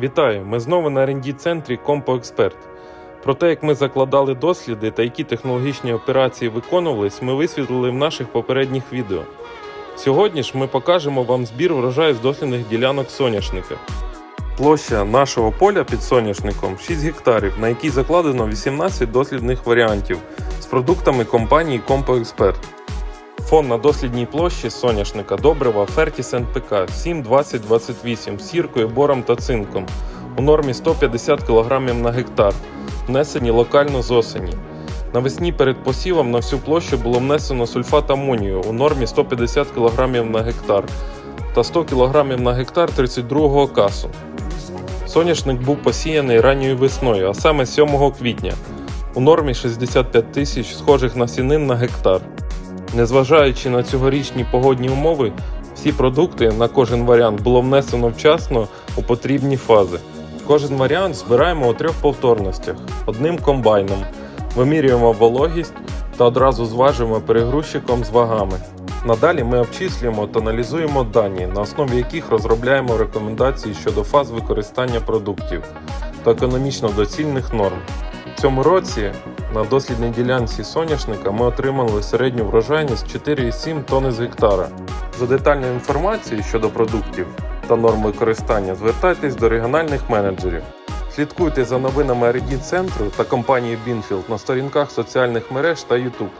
Вітаю! Ми знову на rd центрі CompoExpert. Про те, як ми закладали досліди та які технологічні операції виконувались, ми висвітлили в наших попередніх відео. Сьогодні ж ми покажемо вам збір врожаю з дослідних ділянок соняшника. Площа нашого поля під соняшником 6 гектарів, на якій закладено 18 дослідних варіантів з продуктами компанії CompoExpert. Фон на дослідній площі соняшника добрива Fertis NPK 7-20-28 з сіркою, бором та цинком у нормі 150 кг на гектар, внесені локально з осені. Навесні перед посівом на всю площу було внесено сульфат амонію у нормі 150 кг на гектар та 100 кг на гектар 32-го касу. Соняшник був посіяний ранньою весною, а саме 7 квітня, у нормі 65 тисяч схожих насінин на гектар. Незважаючи на цьогорічні погодні умови, всі продукти на кожен варіант було внесено вчасно у потрібні фази. Кожен варіант збираємо у трьох повторностях одним комбайном, вимірюємо вологість та одразу зважуємо перегрузчиком з вагами. Надалі ми обчислюємо та аналізуємо дані, на основі яких розробляємо рекомендації щодо фаз використання продуктів та економічно доцільних норм. В цьому році на дослідній ділянці соняшника ми отримали середню врожайність 4,7 тонни з гектара. За детальною інформацією щодо продуктів та норм використання звертайтесь до регіональних менеджерів. Слідкуйте за новинами rd центру та компанії Бінфілд на сторінках соціальних мереж та YouTube.